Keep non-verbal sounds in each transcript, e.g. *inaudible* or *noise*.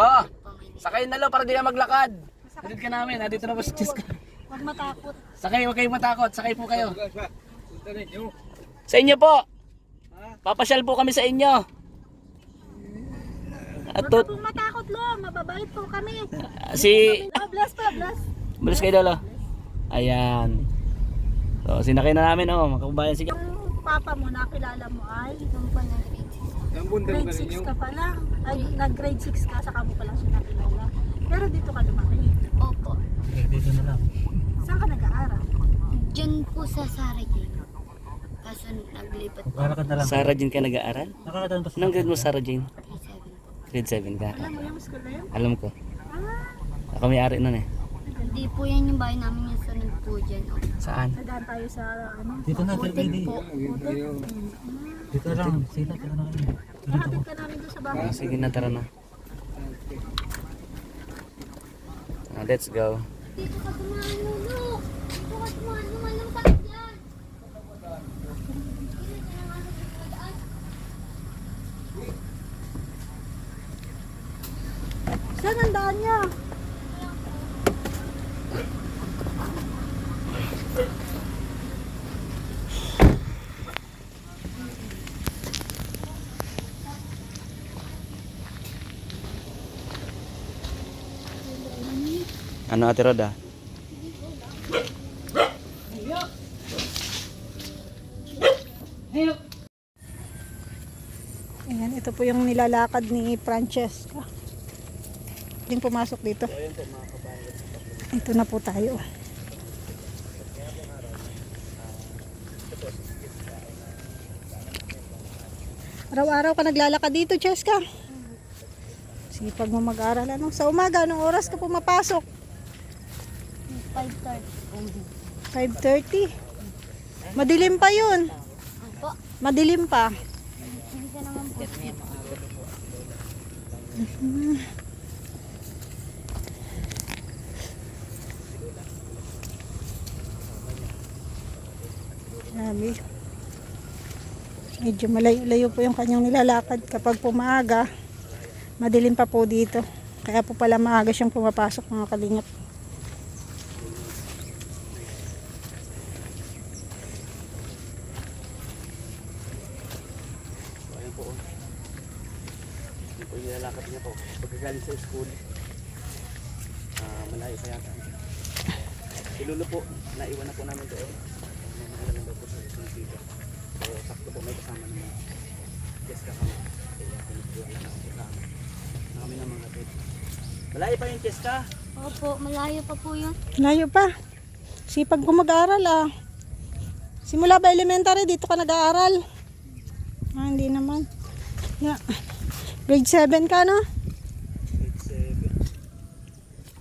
nag-grade 6 na po. Ah! Nagpamainit. Sakay na lo para di na maglakad. Hatid ka namin. Nandito na po si Cheska. Huwag matakot. Sakay, huwag kayong matakot. Sakay po kayo. Sa inyo po. Papasyal po kami sa inyo. At Huwag pong matakot, lo. Mababait po kami. si... Oh, bless pa, bless. Bilis kayo dalo. Ayan. So, sinakay na namin oh. Makabayan sige. Yung papa mo, nakilala mo ay Nung po nag-grade 6 grade 6 ka pa lang. Ay, nag-grade 6 ka, saka mo pa lang siya nakilala. Pero dito ka lumaki. Opo. Dito na lang. Saan ka nag-aaral? Diyan po sa Sarajevo. Kaso naglipat po. Para ka na lang. Sarah Jane ka nag-aaral? Nakakatan pa sa Anong grade mo Sarah Jane? Grade 7 po. Grade 7 ka. Alam mo yung school na yun? Alam ko. Ah, Ako may ari nun eh. Hindi po yan yung bahay namin yung sunod po dyan. Oh. Saan? nadaan tayo sa ano? Dito na, dito pwede. Po. Dito lang. Sila ka na kayo. Nakatid ka namin doon sa bahay. Ah, sige na, tara na. Ah, let's go. Dito ka kumano, no? Dito ka kumano, walang tayo dyan. Saan ang daan niya? Ano ate Roda? Ayan, ito po yung nilalakad ni Francesca. Yung pumasok dito. Ito na po tayo. Araw-araw ka naglalakad dito, Cheska. Sipag mo mag-aral. Ano? Sa umaga, anong oras ka pumapasok? 5.30. 5.30. Madilim pa yun. Madilim pa. Sabi. Medyo malayo-layo po yung kanyang nilalakad kapag pumaga. Madilim pa po dito. Kaya po pala maaga siyang pumapasok mga kalingap. Ayan po. Ito po yung nilalakad niya po. Pagkagaling sa school. Ah, malayo pa yata. Si Lolo po, naiwan na po namin doon. May mga lang daw po sa school dito. So, sakto po may kasama naman. Yes ka kami. Kaya pinagkuhan na ako kasama. Na kami na mga kapit. Malayo pa yung Cheska. Opo, malayo pa po yun. Layo pa. Sipag ko mag-aaral ah. Simula ba elementary dito ka nag-aaral? Ah, hindi naman. Yeah. Grade 7 ka no?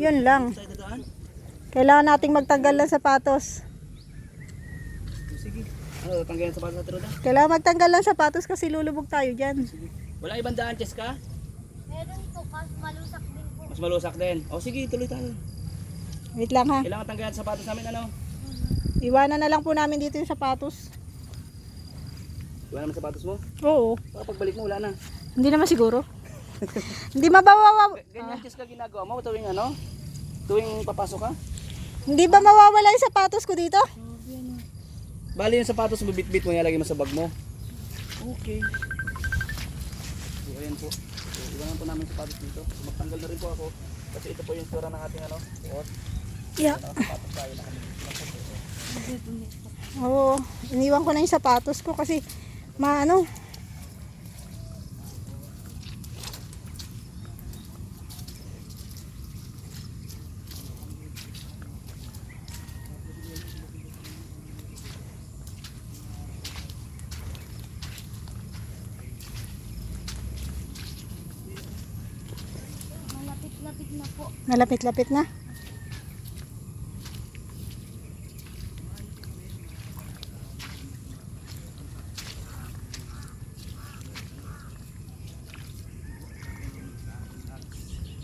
Yun lang. Sa? Kailangan nating magtanggal ng sapatos. Sige. Ano, tanggalin sa pasa Roda? Kailangan magtanggal ng sapatos kasi lulubog tayo dyan. Wala ibang daan, Cheska? Meron po, kaso malusak din po. Mas malusak din. O sige, tuloy tayo. Wait lang ha. Kailangan tanggalin sa sapatos namin, ano? Iwanan na lang po namin dito yung sapatos. Wala naman sapatos mo? Oo. Baka pagbalik mo, wala na. Hindi naman siguro. hindi mabawawa Ganyan Cheska ginagawa mo tuwing ano? Tuwing papasok ka? Hindi ba mawawala yung sapatos ko dito? Bali yung sapatos mo, bit-bit mo, ilalagay mo sa bag mo. Okay. So, ayan po. So, iwanan po namin sapatos dito. So, magtanggal na rin po ako. Kasi ito po yung sura ng ating ano, suot. Yeah. Sapatos tayo na kami. Oo. Iniwan ko na yung sapatos ko kasi maano. po. Malapit-lapit na?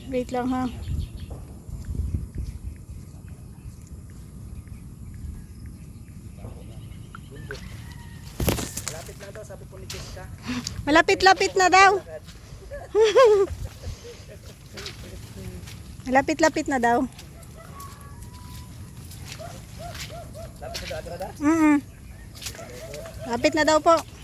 Wait lang ha. Malapit na daw, sabi po ni Jessica. Malapit-lapit na daw. *laughs* Mm -mm. Lapit na daw po.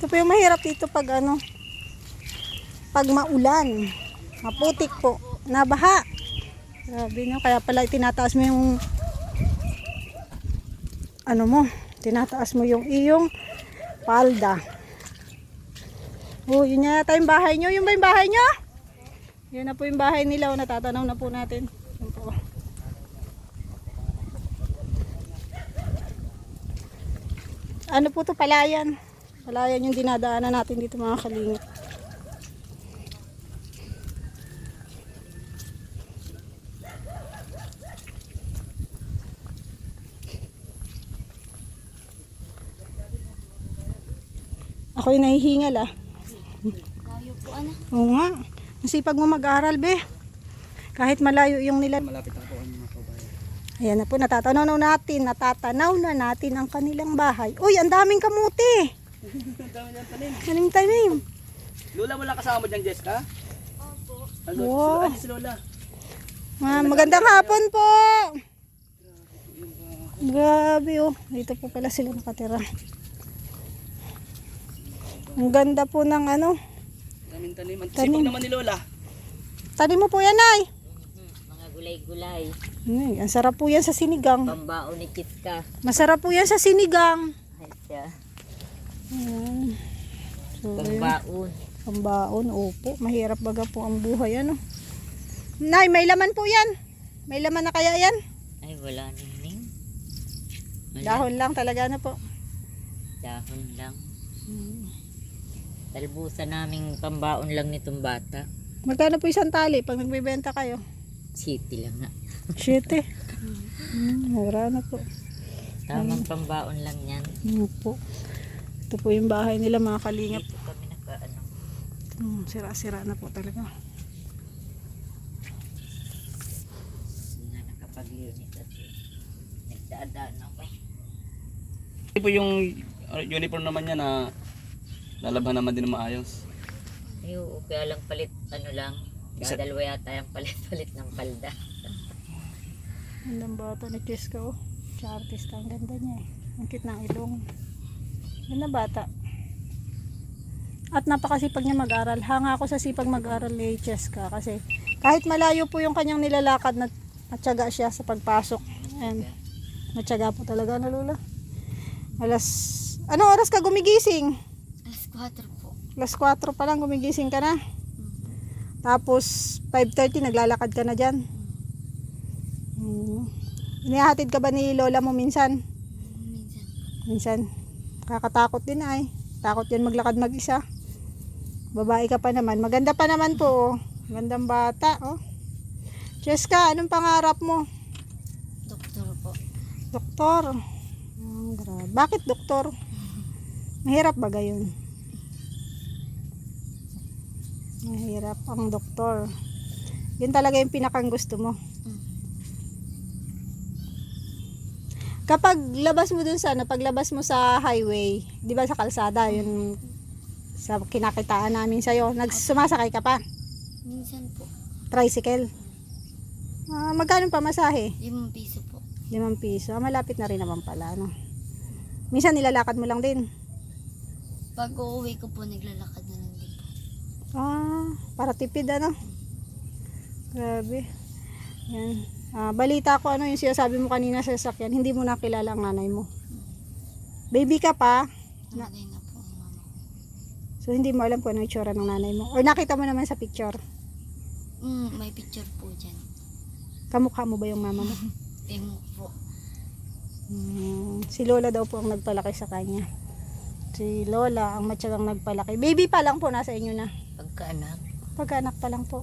Ito po yung mahirap dito pag ano, pag maulan, maputik po, nabaha. Grabe nyo, kaya pala tinataas mo yung, ano mo, tinataas mo yung iyong palda. Oh, yun yata yung bahay nyo. Yun ba yung bahay nyo? Yun na po yung bahay nila. O, natatanaw na po natin. Yun po. Ano po to palayan? Palayan yung dinadaanan natin dito mga kalingit. Ako yung nahihingal ah. Layo po ano. Oo nga. Masipag mo mag-aral be. Kahit malayo yung nila. Malapit na po ang mga. Ayan na po, natatanaw na natin, natatanaw na natin ang kanilang bahay. Uy, ang daming kamuti. Ang dami niyang tanim. Anong tanim? Lola, wala kasama mo dyan, Jessica? Opo. Ano, Wow. si, si Lola. Ah, magandang hapon po. Grabe oh. Dito po pala sila nakatira. Ang ganda po ng ano. Daming tanim. Ang Tanim. sipag naman ni Lola. Tanim mo po yan ay. Mga gulay-gulay. Ay, ang sarap po yan sa sinigang. Pambao ni Chitka. Masarap po yan sa sinigang. Ay siya. Ayan. So. Pambaon. Pambaon, opo. Mahirap baga po ang buhay, ano. Nay, may laman po yan. May laman na kaya yan? Ay wala ning Wala. Dahon lang talaga na po. Dahon lang. Hmm. Talbusan naming pambaon lang nitong bata. Magkano po isang tali pag nagbebenta kayo? City lang nga. Siyete. Hmm, mura na po. Tamang pambaon lang yan. Opo. Ito po yung bahay nila mga kalingap. Dito kami naka ano. Hmm, sira-sira na po talaga. Na nakapaglinis at nagdadaan ako. Ito po yung uh, uniform naman niya na lalabhan naman din ng maayos. Ay oo, kaya lang palit ano lang. Isa- Dadalwa yata yung palit-palit ng palda. Gandang bata ni Cheska oh. Siya artista. Ang ganda niya eh. Ang cute ng ilong. Ganda bata. At napakasipag niya mag-aral. Hanga ako sa sipag mag-aral ni Cheska kasi kahit malayo po yung kanyang nilalakad na matyaga siya sa pagpasok. And matyaga po talaga na Lola. Alas, anong oras ka gumigising? Alas 4 po. Alas 4 pa lang gumigising ka na. Tapos 5.30 naglalakad ka na dyan. Hmm. Inihatid ka ba ni Lola mo minsan? Minsan. Minsan. Kakatakot din ay. Takot yan maglakad mag-isa. Babae ka pa naman. Maganda pa naman po oh. Magandang bata oh. Cheska, anong pangarap mo? Doktor po. Doktor. Hmm, grabe. Bakit doktor? Mahirap ba gayon? Mahirap ang doktor. Yun talaga yung pinakang gusto mo. Kapag labas mo dun sa ano, paglabas mo sa highway, di ba sa kalsada, yun sa kinakitaan namin sa'yo, nagsumasakay ka pa, Minsan po. tricycle. Ah, magkano pa masahe? 5 piso po. Limang piso. Ah, malapit na rin naman pala, no? Minsan nilalakad mo lang din. Pag uuwi ko po, naglalakad na lang din po. Ah, para tipid, ano? Grabe. Yan. Ah, balita ko ano yung sinasabi mo kanina sa sasakyan, hindi mo nakilala ang nanay mo. Baby ka pa, Namatay na po ang mama ko. so hindi mo alam kung ano yung itsura ng nanay mo. Or nakita mo naman sa picture. Mm, may picture po dyan. Kamukha mo ba yung mama mo? *laughs* Emo po. Hmm, si Lola daw po ang nagpalaki sa kanya. Si Lola ang matyagang nagpalaki. Baby pa lang po nasa inyo na. Pagkaanak. Pagkaanak pa lang po.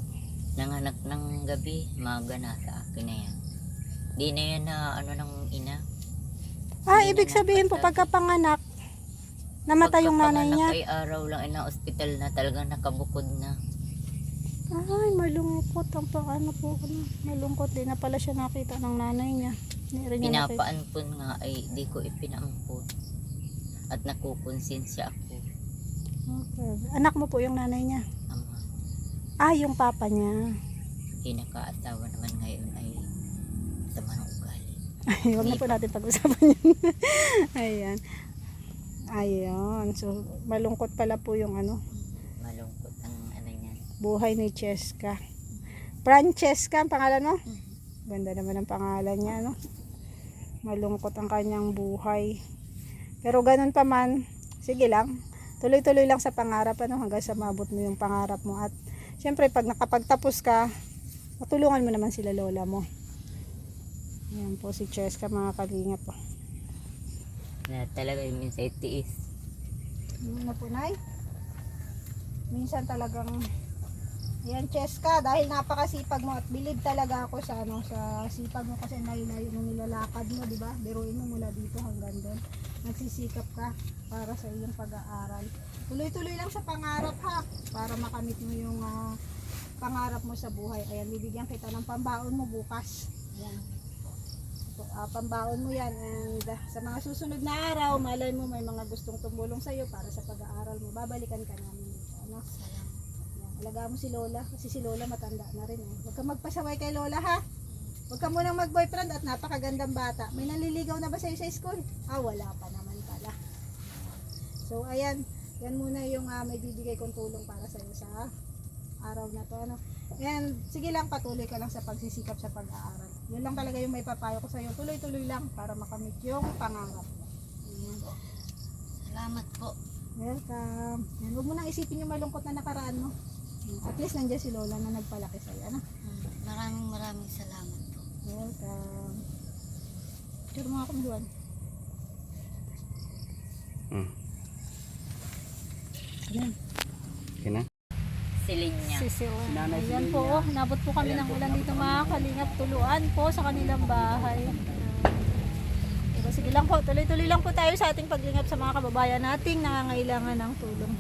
Nanganak ng gabi, maga na sa akin na yan. Di na yan na ano ng ina. Ah, Hindi ibig na sabihin po, pagkapanganak, namatay yung nanay niya. Pagkapanganak ay araw lang ay na ospital na talagang nakabukod na. Ay, malungkot ang paano po. Malungkot din na pala siya nakita ng nanay niya. Niya. Pinapaampun nga ay di ko ipinaampun. At nakukonsensya ako. Okay. Anak mo po yung nanay niya. Ah, yung papa niya. kinakaasawa naman ngayon ay sama ng ugali. *laughs* Ay, huwag na po natin pag-usapan *laughs* yun. Ayan. Ayun. So, malungkot pala po yung ano, Malungkot ang ano niyan. buhay ni Cheska. Francesca ang pangalan mo? Ganda naman ang pangalan niya, no? Malungkot ang kanyang buhay. Pero ganun pa man, sige lang. Tuloy-tuloy lang sa pangarap, ano, hanggang sa maabot mo yung pangarap mo. At, syempre, pag nakapagtapos ka, matulungan mo naman sila lola mo. Yan po si Cheska, mga kalingap. po. Na talaga yung minsan itiis. Ano na po, Nay? Minsan talagang yan, Cheska, dahil napakasipag mo at bilib talaga ako sa ano sa sipag mo kasi layo-layo mo nilalakad mo, di ba? Biruin mo mula dito hanggang doon. Nagsisikap ka para sa iyong pag-aaral. Tuloy-tuloy lang sa pangarap ha, para makamit mo yung ah, pangarap mo sa buhay. Ayan, bibigyan kita ng pambaon mo bukas. Ayan. So, ah, pambaon mo yan and ah, sa mga susunod na araw malay mo may mga gustong tumulong sa iyo para sa pag-aaral mo babalikan ka namin dito ano yan. alagaan mo si Lola kasi si Lola matanda na rin eh. huwag ka magpasaway kay Lola ha huwag ka munang mag-boyfriend at napakagandang bata may nanliligaw na ba sa'yo sa school? ah wala pa naman pala so ayan yan muna yung ah, may bibigay kong tulong para sa iyo sa araw na to ano And sige lang patuloy ka lang sa pagsisikap sa pag-aaral. Yun lang talaga yung may papayo ko sa iyo. Tuloy-tuloy lang para makamit yung pangarap mo. Ayan. Salamat po. Welcome. Yan, huwag mo nang isipin yung malungkot na nakaraan mo. At least nandiyan si Lola na nagpalaki sa iyo. Ano? Hmm, Maraming maraming salamat. Picture mo akong Juan. Hmm. Ayan. Okay na? Silin niya. Si Sil. Nanay Ayan po. oh. Nabot po kami ng ulan dito mga kalingap. Tuluan po sa kanilang bahay. Pero sige lang po. Tuloy-tuloy lang po tayo sa ating paglingap sa mga kababayan nating nangangailangan ng tulong.